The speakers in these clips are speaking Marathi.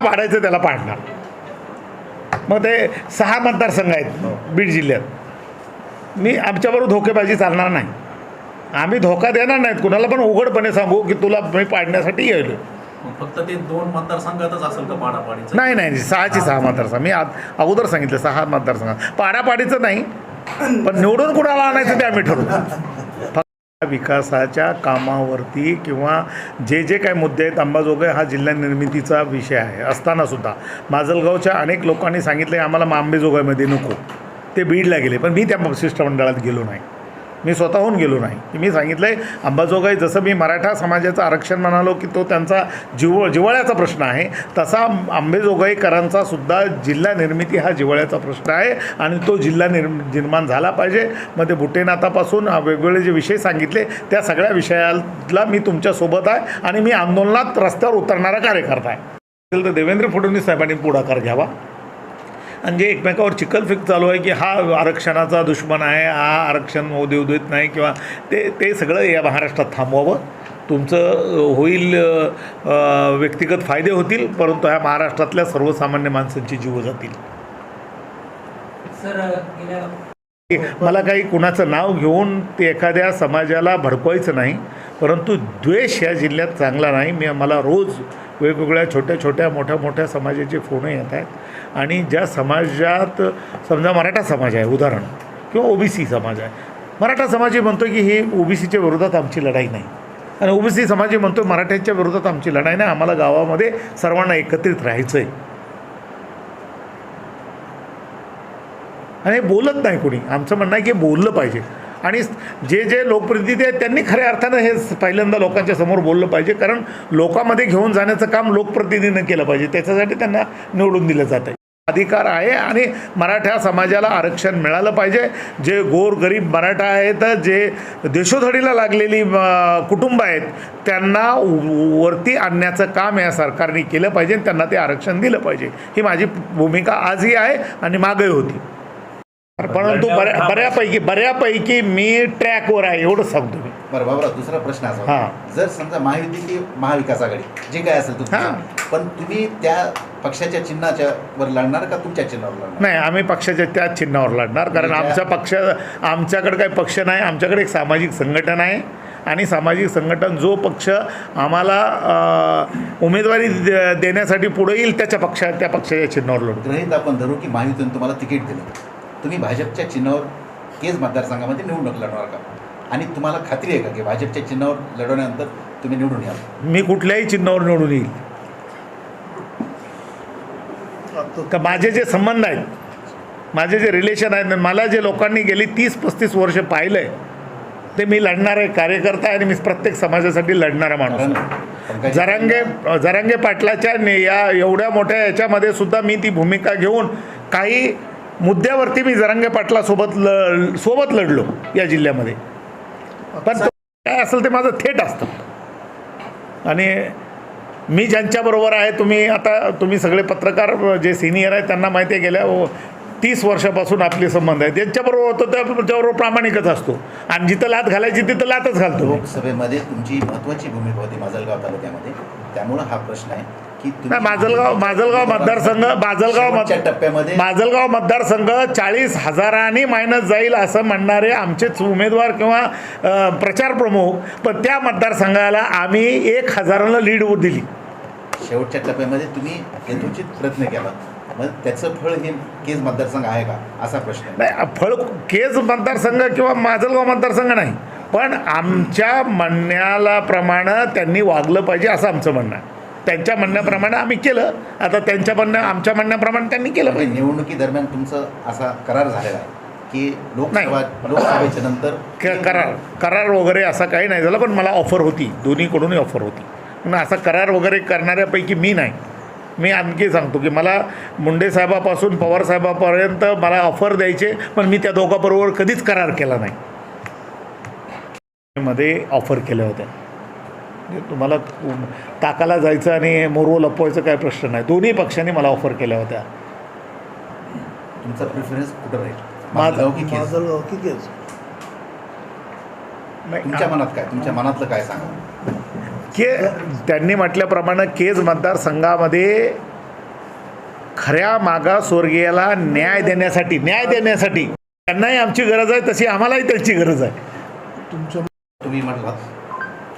पाडायचं त्याला पाडणार. मग ते सहा मतदारसंघ आहेत बीड जिल्ह्यात. मी आमच्याबरोबर धोकेबाजी चालणार नाही. आम्ही धोका देणार नाहीत कुणाला पण उघडपणे सांगू की तुला मी पाडण्यासाठी येईल. फक्त ते दोन मतदारसंघातच असेल का पाडापाडीचं? नाही नाही सहाची सहा मतदारसंघ. मी आद अगोदर सांगितलं सहा मतदारसंघ. पाडापाडीचं नाही पण निवडून कुणाला आणायचं ते आम्ही ठरवू. विकासाच्या कामावरती किंवा जे जे काही मुद्दे आहेत अंबाजोगाई हा जिल्हा निर्मितीचा विषय आहे असतानासुद्धा माजलगावच्या अनेक लोकांनी सांगितले आम्हाला आंबेजोगाईमध्ये नको. ते बीडला गेले पण मी त्या शिष्टमंडळात गेलो नाही. मी स्वतःहून गेलो नाही. मी सांगितलं आहे अंबाजोगाई जसं मी मराठा समाजाचं आरक्षण म्हणालो की तो त्यांचा जिव जिव्हाळ्याचा प्रश्न आहे तसा आंबेजोगाईकरांचा सुद्धा जिल्हा निर्मिती हा जिव्हाळ्याचा प्रश्न आहे आणि तो जिल्हा निर् निर्माण झाला पाहिजे. मग ते बुटेनाथापासून वेगवेगळे जे विषय सांगितले त्या सगळ्या विषयाला मी तुमच्यासोबत आहे आणि मी आंदोलनात रस्त्यावर उतरणारा कार्यकर्ता आहे. तर देवेंद्र फडणवीस साहेबांनी पुढाकार घ्यावा. आणि जे एकमेकावर चिकलफेक चालू आहे की हा आरक्षणाचा दुश्मन आहे हा आरक्षण होऊ देऊ देत नाही किंवा ते ते सगळं या महाराष्ट्रात थांबवावं. तुमचं होईल व्यक्तिगत फायदे होतील परंतु ह्या महाराष्ट्रातल्या सर्वसामान्य माणसांची जीव जातील. मला काही कुणाचं नाव घेऊन ते एखाद्या समाजाला भडकवायचं नाही. परंतु द्वेष या जिल्ह्यात चांगला नाही. मी मला रोज वेगवेगळ्या छोट्या छोट्या मोठ्या मोठ्या समाजाचे फोन येत आहेत आणि ज्या समाजात समजा मराठा समाज आहे उदाहरण किंवा ओबीसी समाज आहे. मराठा समाज हे म्हणतो की ही ओबीसीच्या विरोधात आमची लढाई नाही. आणि ओबीसी समाज हे म्हणतो मराठ्यांच्या विरोधात आमची लढाई नाही. आम्हाला गावामध्ये सर्वांना एकत्रित राहायचं आहे आणि बोलत नाही कोणी. आमचं म्हणणं आहे की बोललं पाहिजे. आणि जे जे लोकप्रतिनिधी आहेत त्यांनी खऱ्या अर्थानं हे पहिल्यांदा लोकांच्या समोर बोललं पाहिजे. कारण लोकांमध्ये घेऊन जाण्याचं काम लोकप्रतिनिधीनं केलं पाहिजे. त्याच्यासाठी त्यांना निवडून दिलं जातं आहे. अधिकार आहे आणि मराठा समाजाला आरक्षण मिळालं पाहिजे. जे गोर गरीब मराठा आहेत जे देशोधडीला लागलेली कुटुंब आहेत त्यांना वरती आणण्याचं काम या सरकारने केलं पाहिजे आणि त्यांना ते आरक्षण दिलं पाहिजे. ही माझी भूमिका आजही आहे आणि मागही होती. परंतु बऱ्या बऱ्यापैकी बऱ्यापैकी मी ट्रॅकवर आहे एवढंच सांगतो मी. बरं बाबा दुसरा प्रश्न असा हा. जर समजा महायुती की महाविकास आघाडी जे काय असेल हा. तुमचं पण तुम्ही त्या पक्षाच्या चिन्हाच्या वर लढणार का तुमच्या चिन्हावर लढणार? नाही आम्ही पक्षाच्या त्याच चिन्हावर लढणार. कारण आमचा पक्ष आमच्याकडे काही पक्ष नाही आमच्याकडे एक सामाजिक संघटन आहे. आणि सामाजिक संघटन जो पक्ष आम्हाला अ, उमेदवारी दे- देण्यासाठी पुढे येईल त्याच्या पक्षा त्या पक्षाच्या चिन्हावर लढू. ग्रहित आपण धरू की महायुतीने तुम्हाला तिकीट दिलं. तुम्ही भाजपच्या चिन्हावर केज मतदारसंघामध्ये निवडणूक लढणार का? आणि तुम्हाला खात्री आहे का की भाजपच्या चिन्हावर लढवल्यानंतर तुम्ही निवडून याल? मी कुठल्याही चिन्हावर निवडून येईल. का माझे जे संबंध आहेत माझे जे रिलेशन आहेत मला जे लोकांनी गेली तीस पस्तीस वर्ष पाहिलं आहे ते मी लढणारे कार्यकर्ता आहे आणि मी प्रत्येक समाजासाठी लढणारा माणूस जरांगे जरांगे पाटलाच्या ने- या एवढ्या मोठ्या याच्यामध्ये सुद्धा मी ती भूमिका घेऊन काही मुद्द्यावरती मी जरांगे पाटलासोबत ल सोबत लढलो या जिल्ह्यामध्ये. पण काय असेल ते माझं थेट असतं. आणि मी ज्यांच्याबरोबर आहे तुम्ही आता तुम्ही सगळे पत्रकार जे सिनियर आहेत त्यांना माहिती आहे गेल्या व- तीस वर्षापासून आपले संबंध आहेत ज्यांच्याबरोबर होतो त्या त्याच्याबरोबर प्रामाणिकच असतो. आणि जिथं लात घालायची तिथं लातच घालतो. लोकसभेमध्ये तुमची महत्वाची भूमिका होती माजलगाव तालुक्यामध्ये. त्यामुळं हा प्रश्न आहे नाही माजलगाव माजलगाव मतदारसंघ माजलगाव मत टप्प्यामध्ये माजलगाव मतदारसंघ चाळीस हजारांनी मायनस जाईल असं म्हणणारे आमचेच उमेदवार किंवा प्रचार प्रमुख पण त्या मतदारसंघाला आम्ही एक हजाराला लीड दिली. शेवटच्या टप्प्यामध्ये तुम्ही प्रयत्न केला. मग त्याचं फळ हे केज मतदारसंघ आहे का? असा प्रश्न नाही फळ केज मतदारसंघ किंवा माजलगाव मतदारसंघ नाही पण आमच्या म्हणण्याला प्रमाणे त्यांनी वागलं पाहिजे असं आमचं म्हणणं आहे. त्यांच्या म्हणण्याप्रमाणे आम्ही केलं आता त्यांच्या म्हणण्या आमच्या म्हणण्याप्रमाणे त्यांनी केलं म्हणजे पाहिजे. निवडणुकीदरम्यान तुमचं असा करार झालेला आहे की लोकसभा लोकसभेच्या नंतर क- करार करार वगैरे असा काही नाही झाला पण मला ऑफर होती. दोन्हीकडूनही ऑफर होती. पण असा करार वगैरे करणाऱ्यापैकी मी नाही. मी आणखी सांगतो की मला मुंडे साहेबापासून पवार साहेबापर्यंत मला ऑफर द्यायचे पण मी त्या दोघांबरोबर कधीच करार केला नाही. मध्ये ऑफर केल्या होत्या. म्हणजे तुम्हाला ताकाला जायचं आणि मोरवो लपवायचं काय प्रश्न नाही. दोन्ही पक्षांनी मला ऑफर केल्या होत्या. तुमचा प्रिफरन्स कुठं राहील? माझं- माजलगाव की केज? माजलगाव की केज नाही, तुमच्या मनात काय? तुमच्या मनातलं काय सांगा के त्यांनी म्हटल्याप्रमाणे केज मतदारसंघामध्ये खऱ्या मागासवर्गीयाला न्याय देण्यासाठी न्याय देण्यासाठी त्यांनाही आमची गरज आहे तशी आम्हालाही त्यांची गरज आहे. तुमच्या तुम्ही म्हटलात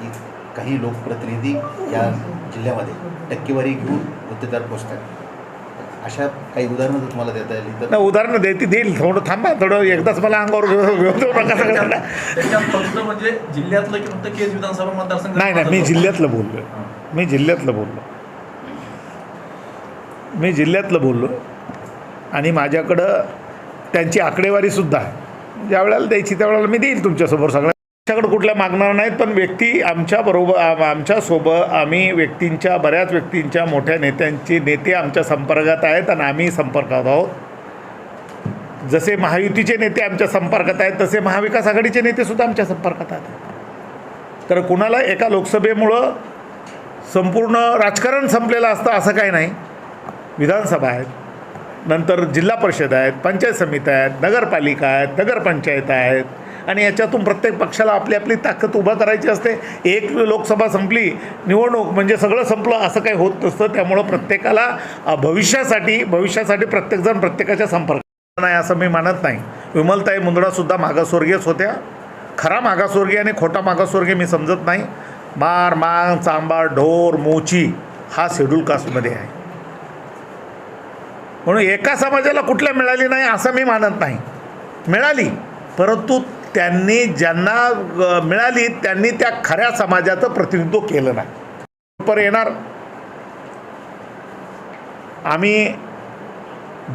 की काही लोकप्रतिनिधी या जिल्ह्यामध्ये टक्केवारी घेऊन मुद्देदार पोचतात. अशा काही उदाहरणं जर तुम्हाला देता येईल तर नाही उदाहरणं देते देईल. थोडं थांबा थोडं एकदाच मला अंगावर फक्त म्हणजे जिल्ह्यातलं की फक्त केज विधानसभा मतदारसंघ नाही नाही मी जिल्ह्यातलं बोललो. मी जिल्ह्यातलं बोललो मी जिल्ह्यातलं बोललो आणि माझ्याकडं त्यांची आकडेवारीसुद्धा आहे. ज्या वेळेला द्यायची त्या वेळेला मी देईल तुमच्यासमोर सगळ्या आमच्याकडे कुठल्या मागणार नाहीत पण व्यक्ती आमच्याबरोबर आमच्यासोबत आम्ही व्यक्तींच्या बऱ्याच व्यक्तींच्या मोठ्या नेत्यांचे नेते आमच्या संपर्कात आहेत आणि आम्ही संपर्कात आहोत. जसे महायुतीचे नेते आमच्या संपर्कात आहेत तसे महाविकास आघाडीचे नेतेसुद्धा आमच्या संपर्कात आहेत. तर कुणाला एका लोकसभेमुळं संपूर्ण राजकारण संपलेलं असतं असं काही नाही. विधानसभा आहेत नंतर जिल्हा परिषद आहेत पंचायत समिती आहेत नगरपालिका आहेत नगरपंचायत आहेत आणि याच्यातून प्रत्येक पक्षाला आपली आपली ताकद उभा करायची असते. एक लोकसभा संपली निवडणूक म्हणजे सगळं संपलं असं काही होत नसतं. त्यामुळं प्रत्येकाला भविष्यासाठी भविष्यासाठी प्रत्येकजण प्रत्येकाच्या संपर्क नाही असं मी मानत नाही. विमलताई मुंदडासुद्धा मागासवर्गीयच होत्या. खरा मागासवर्गीय आणि खोटा मागासवर्गीय मी समजत नाही. मार मांग चांबा ढोर मोची हा शेड्यूल कास्टमध्ये आहे. म्हणून एका समाजाला कुठल्या मिळाली नाही असं मी मानत नाही. मिळाली परंतु त्यांनी ज्यांना मिळाली त्यांनी त्या खऱ्या समाजाचं प्रतिनिधित्व केलं नाही. पर येणार. आम्ही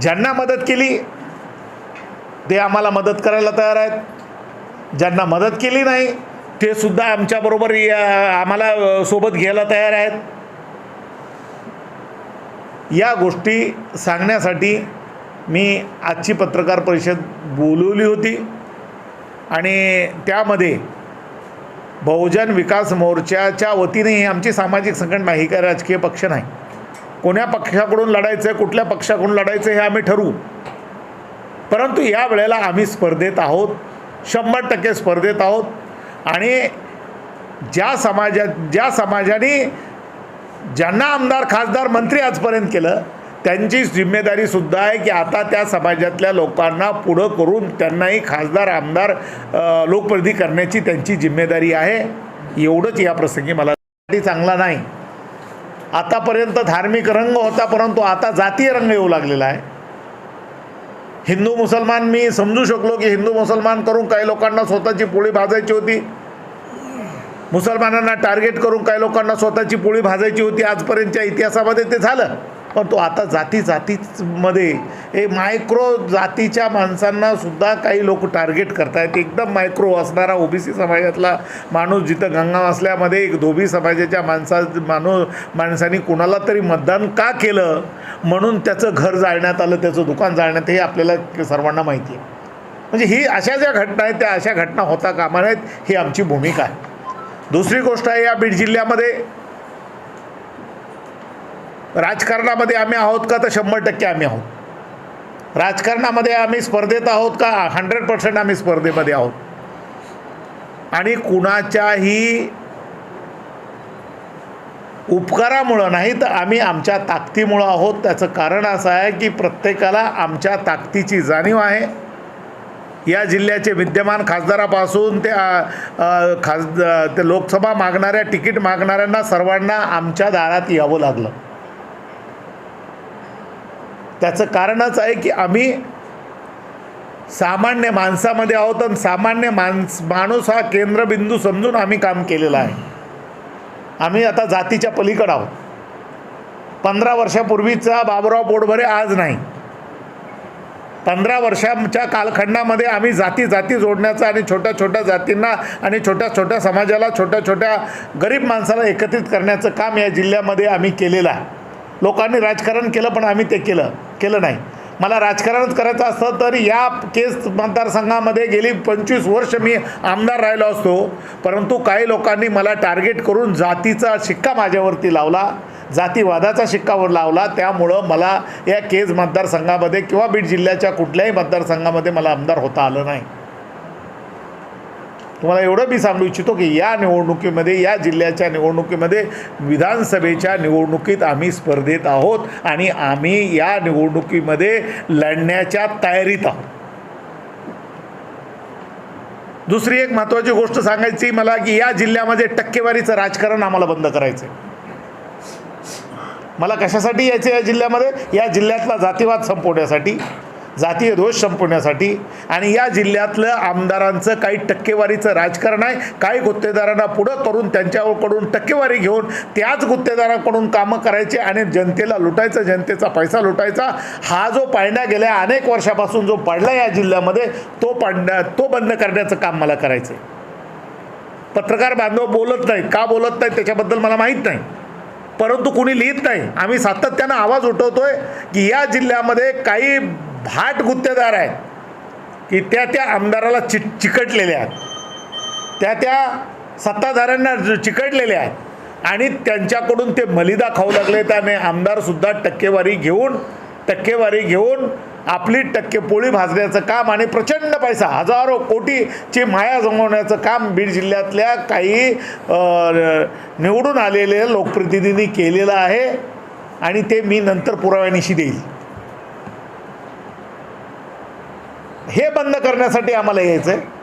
ज्यांना मदत केली ते आम्हाला मदत करायला तयार आहेत. ज्यांना मदत केली नाही ते सुद्धा आमच्याबरोबर या- आम्हाला सोबत घ्यायला तयार आहेत. या गोष्टी सांगण्यासाठी मी आजची पत्रकार परिषद बोलवली होती. आणि त्यामध्ये बहुजन विकास मोर्चाच्या वतीने ही आमची सामाजिक संघटना ही काय राजकीय पक्ष नाही. कोण्या पक्षाकडून लढायचं आहे कुठल्या पक्षाकडून लढायचं हे आम्ही ठरवू. परंतु या वेळेला आम्ही स्पर्धेत आहोत. शंभर टक्के स्पर्धेत आहोत. आणि ज्या समाजात ज्या समाजाने ज्यांना आमदार खासदार मंत्री आजपर्यंत केलं त्यांची जिम्मेदारीसुद्धा आहे की आता त्या समाजातल्या लोकांना पुढं करून त्यांनाही खासदार आमदार अ, लोकप्रतिनिधी करण्याची त्यांची जिम्मेदारी आहे. एवढंच या प्रसंगी मला चांगला नाही. आतापर्यंत धार्मिक रंग होता परंतु आता जातीय रंग येऊ लागलेला आहे. हिंदू मुसलमान मी समजू शकलो की हिंदू मुसलमान करून काही लोकांना स्वतःची पोळी भाजायची होती. मुसलमानांना टार्गेट करून काही लोकांना स्वतःची पोळी भाजायची होती. आजपर्यंतच्या इतिहासामध्ये ते झालं. पण तो आता जाती जातीमध्ये हे मायक्रो जातीच्या माणसांना सुद्धा काही लोक टार्गेट करतायत. एकदम मायक्रो असणारा ओबीसी समाजातला माणूस जिथं गंगा असल्यामध्ये एक धोबी समाजाच्या माणसा माणूस माणसांनी कुणाला तरी मतदान का केलं म्हणून त्याचं घर जाळण्यात आलं त्याचं दुकान जाळण्यात हे आपल्याला सर्वांना माहिती आहे. म्हणजे ही अशा ज्या घटना आहेत त्या अशा घटना होता कामा नाहीत ही आमची भूमिका आहे. दुसरी गोष्ट आहे या बीड जिल्ह्यामध्ये राजकारणामध्ये आम्ही आहोत का तर शंभर टक्के आम्ही आहोत. राजकारणामध्ये आम्ही स्पर्धेत आहोत का हंड्रेड पर्सेंट आम्ही स्पर्धेमध्ये आहोत. आणि कुणाच्याही उपकारामुळं नाही तर आम्ही आमच्या ताकदीमुळं आहोत. त्याचं कारण असं आहे की प्रत्येकाला आमच्या ताकदीची जाणीव आहे. या जिल्ह्याचे विद्यमान खासदारापासून ते खास ते लोकसभा मागणाऱ्या तिकीट मागणाऱ्यांना सर्वांना आमच्या दारात यावं लागलं. त्याचं कारणच आहे की आम्ही सामान्य माणसामध्ये आहोत आणि सामान्य माणस माणूस हा केंद्रबिंदू समजून आम्ही काम केलेलं आहे. आम्ही आता जातीच्या पलीकडं आहोत. पंधरा वर्षापूर्वीचा बाबुराव पोटभरे आज नाही. पंधरा वर्षांच्या कालखंडामध्ये आम्ही जाती जाती जोडण्याचं आणि छोट्या छोट्या जातींना आणि छोट्या छोट्या समाजाला छोट्या छोट्या गरीब माणसाला एकत्रित करण्याचं काम या जिल्ह्यामध्ये आम्ही केलेलं आहे. लोकांनी राजकारण केलं पण आम्ही ते केलं. केलं नाही. मला राजकारणच करायचं असतं तर या केस मतदारसंघामध्ये गेली पंचवीस वर्ष मी आमदार राहिलो असतो. परंतु काही लोकांनी मला टार्गेट करून जातीचा शिक्का माझ्यावरती लावला जातीवादाचा शिक्कावर लावला. त्यामुळं मला या केज मतदारसंघामध्ये किंवा बीड जिल्ह्याच्या कुठल्याही मतदारसंघामध्ये मला आमदार होता आलं नाही. तुम्हाला एवढं मी सांगू इच्छितो की या निवडणुकीमध्ये या जिल्ह्याच्या निवडणुकीमध्ये विधानसभेच्या निवडणुकीत आम्ही स्पर्धेत आहोत आणि आम्ही या निवडणुकीमध्ये लढण्याच्या तयारीत आहोत. दुसरी एक महत्त्वाची गोष्ट सांगायची मला की या जिल्ह्यामध्ये टक्केवारीचं राजकारण आम्हाला बंद करायचं आहे. मला कशासाठी यायचं या जिल्ह्यामध्ये? या जिल्ह्यातला जातीवाद संपवण्यासाठी. जातीय दोष संपवण्यासाठी. आणि या जिल्ह्यातलं आमदारांचं काही टक्केवारीचं राजकारण आहे. काही गुत्तेदारांना पुढं करून त्यांच्याकडून टक्केवारी घेऊन त्याच गुत्तेदारांकडून कामं करायचे आणि जनतेला लुटायचं जनतेचा पैसा लुटायचा. हा जो पाळण्या गेल्या अनेक वर्षापासून जो पडला या जिल्ह्यामध्ये तो पाडण्या तो बंद करण्याचं काम मला करायचं आहे पत्रकार बांधव बोलत नाही का बोलत नाही त्याच्याबद्दल मला माहीत नाही. परंतु कुणी लिहित नाही. आम्ही सातत्यानं आवाज उठवतोय की या जिल्ह्यामध्ये काही भाट गुत्तेदार आहेत की त्या त्या आमदाराला चि चिकटलेले आहेत. त्या त्या सत्ताधाऱ्यांना चिकटलेल्या चिकटलेले आहेत. आणि त्यांच्याकडून ते मलिदा खाऊ लागले त्याने आमदारसुद्धा टक्केवारी घेऊन टक्केवारी घेऊन आपली टक्के पोळी भाजण्याचं काम आणि प्रचंड पैसा हजारो कोटीची माया जमवण्याचं काम बीड जिल्ह्यातल्या काही निवडून आलेले लोकप्रतिनिधींनी केलेलं आहे. आणि ते मी नंतर पुराव्यानिशी देईल. हे बंद करण्यासाठी आम्हाला यायचं आहे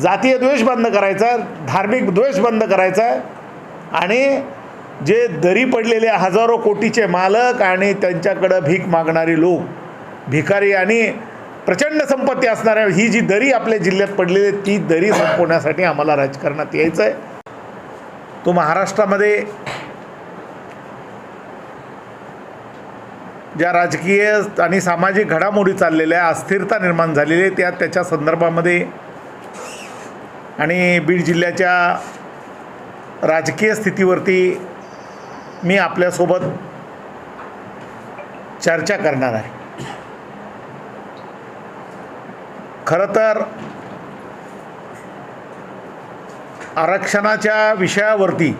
जातीय द्वेष बंद करायचा आहे धार्मिक द्वेष बंद करायचा आहे आणि जे दरी पडलेले हजारो कोटीचे मालक आणि त्यांच्याकडं भीक मागणारे लोक भिकारी आणि प्रचंड संपत्ती असणाऱ्या ही जी दरी आपल्या जिल्ह्यात पडलेली आहे, ती दरी संपवण्यासाठी आम्हाला राजकारणात यायचं आहे तो महाराष्ट्रामध्ये ज्या राजकीय आणि सामाजिक घडामोडी चाललेल्या आहे अस्थिरता निर्माण झालेली आहे त्या त्याच्या संदर्भामध्ये आणि बीड जिल्ह्याच्या राजकीय स्थितीवरती मी आपल्यासोबत चर्चा करणार आहे. खरं तर आरक्षणाच्या विषयावरती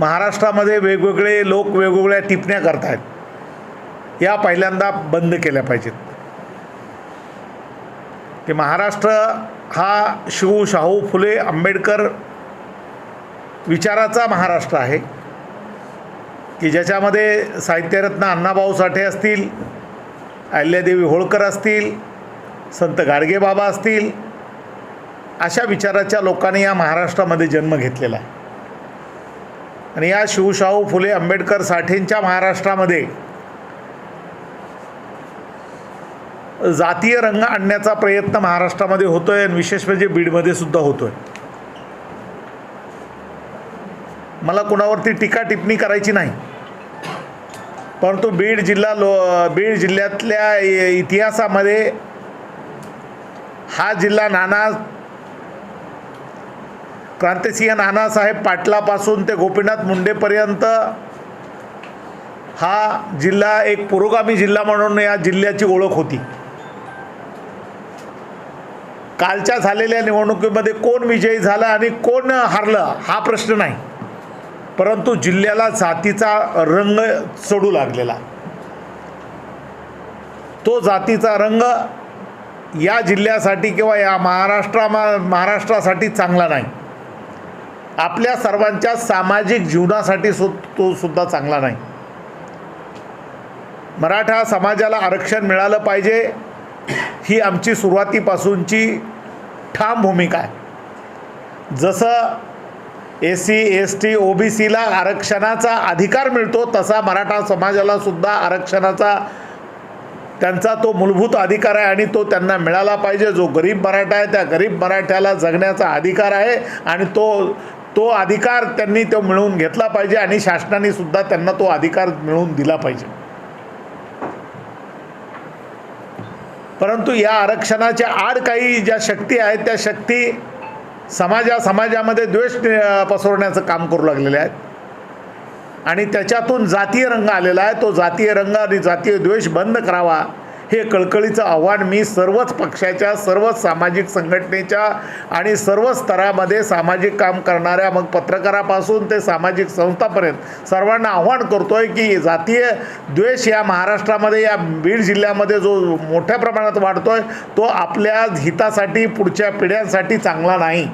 महाराष्ट्रामध्ये वेगवेगळे लोक वेगवेगळ्या टिपण्या करत आहेत या पहिल्यांदा बंद केल्या पाहिजेत. की महाराष्ट्र हा शिव शाहू फुले आंबेडकर विचाराचा महाराष्ट्र आहे. की ज्याच्यामध्ये साहित्यरत्न अण्णाभाऊ साठे असतील अहिल्यादेवी होळकर असतील संत गाडगेबाबा असतील अशा विचाराच्या लोकांनी या महाराष्ट्रामध्ये जन्म घेतलेला आहे. आणि या शिवशाहू फुले आंबेडकर साठेंच्या महाराष्ट्रामध्ये जातीय रंग आणण्याचा प्रयत्न महाराष्ट्रामध्ये होतोय आणि विशेष म्हणजे बीडमध्ये सुद्धा होतोय. मला कुणावरती टीका टिप्पणी करायची नाही. परंतु बीड जिल्हा लो बीड जिल्ह्यातल्या इतिहासामध्ये हा जिल्हा नाना क्रांतिसिंह नानासाहेब पाटलापासून ते गोपीनाथ मुंडेपर्यंत हा जिल्हा एक पुरोगामी जिल्हा म्हणून या जिल्ह्याची ओळख होती. कालच्या झालेल्या निवडणुकीमध्ये कोण विजयी झाला आणि कोण हारलं हा प्रश्न नाही. परंतु जिल्ह्याला जातीचा रंग चढू लागलेला. तो जातीचा रंग या जिल्ह्यासाठी किंवा या महाराष्ट्रा महाराष्ट्रासाठी चांगला नाही. आपल्या सर्वांच्या सामाजिक जीवनासाठी सु तो सुद्धा चांगला नाही. मराठा समाजाला आरक्षण मिळालं पाहिजे ही आमची सुरुवातीपासूनची ठाम भूमिका आहे. जसं A C S T O B सीला आरक्षणाचा अधिकार मिळतो तसा मराठा समाजाला सुद्धा आरक्षणाचा त्यांचा तो मूलभूत अधिकार आहे आणि तो त्यांना मिळाला पाहिजे. जो गरीब मराठा आहे त्या गरीब मराठ्याला जगण्याचा अधिकार आहे आणि तो तो अधिकार त्यांनी तो मिळवून घेतला पाहिजे आणि शासनाने सुद्धा त्यांना तो अधिकार मिळवून दिला पाहिजे. परंतु या आरक्षणाच्या आड काही ज्या शक्ती आहेत त्या शक्ती समाजा समाजामध्ये द्वेष पसरवण्याचं काम करू लागलेले आहेत. आणि त्याच्यातून जातीय रंग आलेला आहे तो जातीय रंग आणि जातीय द्वेष बंद करावा हे कळकळीचं आव्हान मी सर्वच पक्षाच्या सर्वच सामाजिक संघटनेच्या आणि सर्व स्तरामध्ये सामाजिक काम करणाऱ्या मग पत्रकारापासून ते सामाजिक संस्थापर्यंत सर्वांना आव्हान करतो आहे की जातीय द्वेष या महाराष्ट्रामध्ये या बीड जिल्ह्यामध्ये जो मोठ्या प्रमाणात वाढतो आहे तो आपल्या हितासाठी पुढच्या पिढ्यांसाठी चांगला नाही.